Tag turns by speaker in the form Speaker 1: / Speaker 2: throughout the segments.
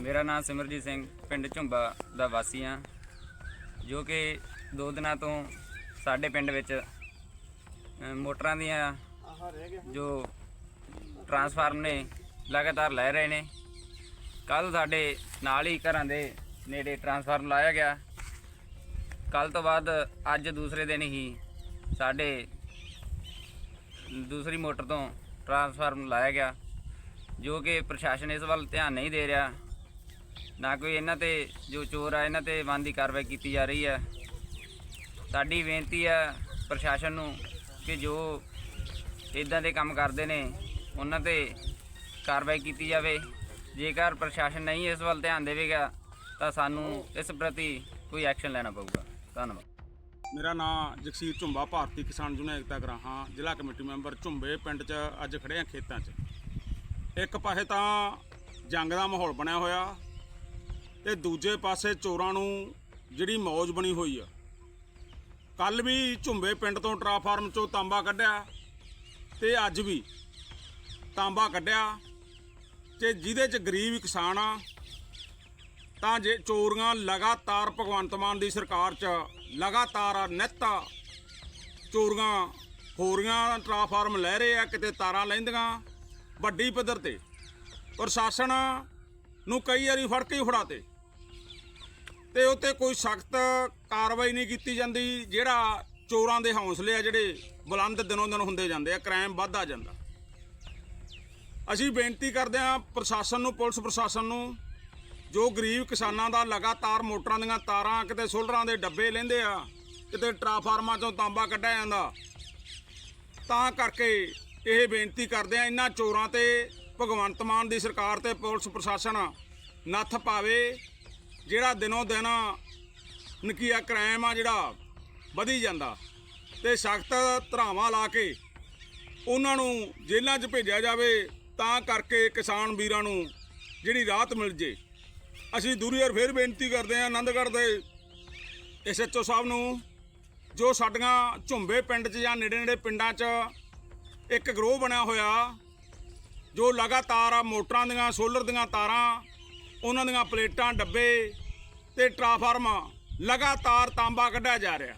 Speaker 1: ਮੇਰਾ ਨਾਮ ਸਿਮਰਜੀਤ ਸਿੰਘ ਪਿੰਡ ਝੁੰਬਾ ਦਾ ਵਾਸੀ ਹਾਂ। ਜੋ ਕਿ ਦੋ ਦਿਨਾਂ ਤੋਂ ਸਾਡੇ ਪਿੰਡ ਵਿੱਚ ਅ, ਮੋਟਰਾਂ ਦੀਆਂ ਜੋ ਟਰਾਂਸਫਾਰਮ ਨੇ ਲਗਾਤਾਰ ਲੈ ਰਹੇ ਨੇ। ਕੱਲ ਸਾਡੇ ਨਾਲ ਹੀ ਘਰਾਂ ਦੇ ਨੇੜੇ ਟਰਾਂਸਫਾਰਮ ਲਾਇਆ ਗਿਆ। ਕੱਲ ਤੋਂ ਬਾਅਦ ਅੱਜ ਦੂਸਰੇ ਦਿਨ ਹੀ ਸਾਡੇ ਦੂਸਰੀ ਮੋਟਰ ਤੋਂ ਟਰਾਂਸਫਾਰਮ ਲਾਇਆ ਗਿਆ। ਜੋ ਕਿ ਪ੍ਰਸ਼ਾਸਨ ਇਸ ਵੱਲ ਧਿਆਨ ਨਹੀਂ ਦੇ ਰਿਹਾ। ਨਾ ਕੋਈ ਇਹਨਾਂ ਤੇ ਜੋ ਚੋਰ ਆ, ਇਹਨਾਂ ਤੇ ਬਣਦੀ ਕਾਰਵਾਈ ਕੀਤੀ ਜਾ ਰਹੀ ਹੈ ਸਾਡੀ ਬੇਨਤੀ ਹੈ ਪ੍ਰਸ਼ਾਸਨ ਨੂੰ ਕਿ ਜੋ ਇਦਾਂ ਦੇ ਕੰਮ ਕਰਦੇ ਨੇ, ਉਹਨਾਂ ਤੇ ਕਾਰਵਾਈ ਕੀਤੀ ਜਾਵੇ। ਜੇਕਰ ਪ੍ਰਸ਼ਾਸਨ ਨਹੀਂ ਇਸ ਵੱਲ ਧਿਆਨ ਦੇਵੇਗਾ, ਤਾਂ ਸਾਨੂੰ ਇਸ ਪ੍ਰਤੀ ਕੋਈ ਐਕਸ਼ਨ ਲੈਣਾ ਪਊਗਾ। ਧੰਨਵਾਦ।
Speaker 2: ਮੇਰਾ ਨਾਮ ਜਗਸੀਰ ਝੁੰਬਾ, ਭਾਰਤੀ ਕਿਸਾਨ ਯੂਨੀਅਨ ਏਕਤਾ ਗਰਾਹਾਂ, ਜ਼ਿਲ੍ਹਾ ਕਮੇਟੀ ਮੈਂਬਰ ਝੁੰਬੇ ਪਿੰਡ 'ਚ ਅੱਜ ਖੜੇ ਆ ਖੇਤਾਂ 'ਚ। ਇੱਕ ਪਾਸੇ ਤਾਂ ਜੰਗ ਦਾ ਮਾਹੌਲ ਬਣਿਆ ਹੋਇਆ ਤੇ ਦੂਜੇ ਪਾਸੇ ਚੋਰਾਂ ਨੂੰ ਜਿਹੜੀ ਮੌਜ ਬਣੀ ਹੋਈ ਆ। ਕੱਲ ਵੀ ਝੁੰਬੇ ਪਿੰਡ ਤੋਂ ਟਰਾਫਾਰਮ 'ਚੋਂ ਤਾਂਬਾ ਕੱਢਿਆ ਤੇ ਅੱਜ ਵੀ ਤਾਂਬਾ ਕੱਢਿਆ ਤੇ ਜਿਹਦੇ 'ਚ ਗਰੀਬ ਕਿਸਾਨ ਆ, ਤਾਂ ਜੇ ਚੋਰੀਆਂ ਲਗਾਤਾਰ ਭਗਵੰਤ ਮਾਨ ਦੀ ਸਰਕਾਰ 'ਚ ਲਗਾਤਾਰ ਨਿੱਤ ਚੋਰੀਆਂ ਹੋ ਰਹੀਆਂ ਟਰਾਫਾਰਮ ਲੈ ਰਹੇ ਆ, ਕਿਤੇ ਤਾਰਾਂ ਲੈਂਦੀਆਂ ਵੱਡੀ ਪੱਧਰ ਤੇ। ਪ੍ਰਸ਼ਾਸਨ ਨੂੰ ਕਈ ਵਾਰੀ ਫੜ ਕੇ ਹੀ ਫੜਾਤੇ। ਤੇ ਉੱਤੇ ਕੋਈ ਸਖਤ ਕਾਰਵਾਈ ਨਹੀਂ ਕੀਤੀ ਜਾਂਦੀ, ਜਿਹੜਾ ਚੋਰਾਂ ਦੇ ਹੌਸਲੇ ਆ, ਜਿਹੜੇ ਬੁਲੰਦ ਦਿਨੋਂ ਦਿਨ ਹੁੰਦੇ ਜਾਂਦੇ ਆ, ਕ੍ਰਾਈਮ ਵੱਧਦਾ ਜਾਂਦਾ। ਅਸੀਂ ਬੇਨਤੀ ਕਰਦੇ ਹਾਂ ਪ੍ਰਸ਼ਾਸਨ ਨੂੰ, ਪੁਲਿਸ ਪ੍ਰਸ਼ਾਸਨ ਨੂੰ, ਜੋ ਗਰੀਬ ਕਿਸਾਨਾਂ ਦਾ ਲਗਾਤਾਰ ਮੋਟਰਾਂ ਦੀਆਂ ਤਾਰਾਂ ਕਿਤੇ ਸੋਲਰਾਂ ਦੇ ਡੱਬੇ ਲੈਂਦੇ ਆ, ਕਿਤੇ ਟਰਾਫਾਰਮਾਂ ਚੋਂ ਤਾਂਬਾ ਕੱਢਿਆ ਜਾਂਦਾ, ਤਾਂ ਕਰਕੇ ਇਹ ਬੇਨਤੀ ਕਰਦੇ ਆ, ਇਹਨਾਂ ਚੋਰਾਂ ਤੇ, ਭਗਵੰਤ ਮਾਨ ਦੀ ਸਰਕਾਰ ਤੇ, ਪੁਲਿਸ ਪ੍ਰਸ਼ਾਸਨ ਨੱਥ ਪਾਵੇ, ਜਿਹੜਾ ਦਿਨੋਂ ਦਿਨ ਨਕੀਆ ਕ੍ਰਾਈਮ ਆ ਜਿਹੜਾ, ਵਧੀ ਜਾਂਦਾ। ਤੇ ਸਖਤ ਧਰਾਵਾਂ ਲਾ ਕੇ ਉਹਨਾਂ ਨੂੰ ਜੇਲ੍ਹਾਂ 'ਚ ਭੇਜਿਆ ਜਾਵੇ, ਤਾਂ ਕਰਕੇ ਕਿਸਾਨ ਵੀਰਾਂ ਨੂੰ ਜਿਹੜੀ ਰਾਹਤ ਮਿਲ ਜੇ। ਅਸੀਂ ਦੂਰੀ ਵਾਰ ਫੇਰ ਬੇਨਤੀ ਕਰਦੇ ਹਾਂ ਆਨੰਦਗੜ੍ਹ ਦੇ ਐਸਐਚਓ ਸਾਹਿਬ ਨੂੰ, ਜੋ ਸਾਡੀਆਂ ਝੁੰਬੇ ਪਿੰਡ 'ਚ ਜਾਂ ਨੇੜੇ ਨੇੜੇ ਪਿੰਡਾਂ 'ਚ ਇੱਕ ਗਰੋਹ ਬਣਿਆ ਹੋਇਆ, ਜੋ ਲਗਾਤਾਰ ਆ ਮੋਟਰਾਂ ਦੀਆਂ, ਸੋਲਰ ਦੀਆਂ ਤਾਰਾਂ, ਉਹਨਾਂ ਦੀਆਂ ਪਲੇਟਾਂ, ਡੱਬੇ ਤੇ ਟਰਾਫਾਰਮ ਲਗਾਤਾਰ ਤਾਂਬਾ ਕੱਢਿਆ ਜਾ ਰਿਹਾ।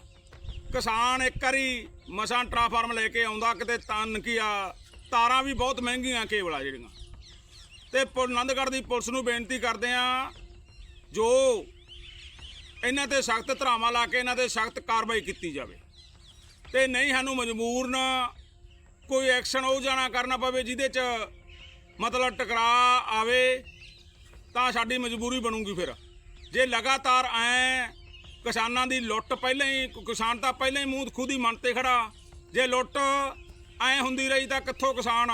Speaker 2: ਕਿਸਾਨ ਇੱਕ ਵਾਰੀ ਮਸਾਂ ਟਰਾਫਾਰਮ ਲੈ ਕੇ ਆਉਂਦਾ, ਕਿਤੇ ਤਨ ਕੀ ਆ, ਤਾਰਾਂ ਵੀ ਬਹੁਤ ਮਹਿੰਗੀਆਂ ਕੇਵਲ ਆ ਜਿਹੜੀਆਂ। ਤੇ ਆਨੰਦਗੜ੍ਹ ਦੀ ਪੁਲਿਸ ਨੂੰ ਬੇਨਤੀ ਕਰਦੇ ਆ ਜੋ ਇਹਨਾਂ ਤੇ ਸਖਤ ਧਰਾਵਾਂ ਲਾ ਕੇ ਇਹਨਾਂ ਤੇ ਸਖਤ ਕਾਰਵਾਈ ਕੀਤੀ ਜਾਵੇ। ਤੇ ਨਹੀਂ ਸਾਨੂੰ ਮਜਬੂਰਨ ਕੋਈ ਐਕਸ਼ਨ ਉਹ ਜਾਣਾ ਕਰਨਾ ਪਵੇ ਜਿਹਦੇ ਚ ਮਤਲਬ ਟਕਰਾ ਆਵੇ, ਤਾਂ ਸਾਡੀ ਮਜਬੂਰੀ ਬਣੂਗੀ ਫਿਰ। ਜੇ ਲਗਾਤਾਰ ਐ ਕਿਸਾਨਾਂ ਦੀ ਲੁੱਟ ਪਹਿਲਾਂ ਹੀ, ਕਿਸਾਨ ਤਾਂ ਪਹਿਲਾਂ ਹੀ ਮੂੰਹ ਖੁਦ ਹੀ ਮਨ ਤੇ ਖੜਾ। ਜੇ ਲੁੱਟ ਐ ਹੁੰਦੀ ਰਹੀ ਤਾਂ ਕਿੱਥੋਂ ਕਿਸਾਨ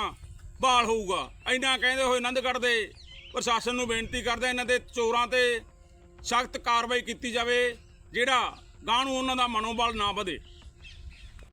Speaker 2: ਬਹਾਲ ਹੋਊਗਾ? ਇੰਨਾ ਕਹਿੰਦੇ ਹੋਏ ਆਨੰਦਗੜ੍ਹ ਦੇ ਪ੍ਰਸ਼ਾਸਨ ਨੂੰ ਬੇਨਤੀ ਕਰਦੇ ਇਹਨਾਂ ਦੇ ਚੋਰਾਂ ਤੇ ਸਖਤ ਕਾਰਵਾਈ ਕੀਤੀ ਜਾਵੇ, ਜਿਹੜਾ ਗਾਂ ਨੂੰ ਉਹਨਾਂ ਦਾ ਮਨੋਬਲ ਨਾ ਵਧੇ।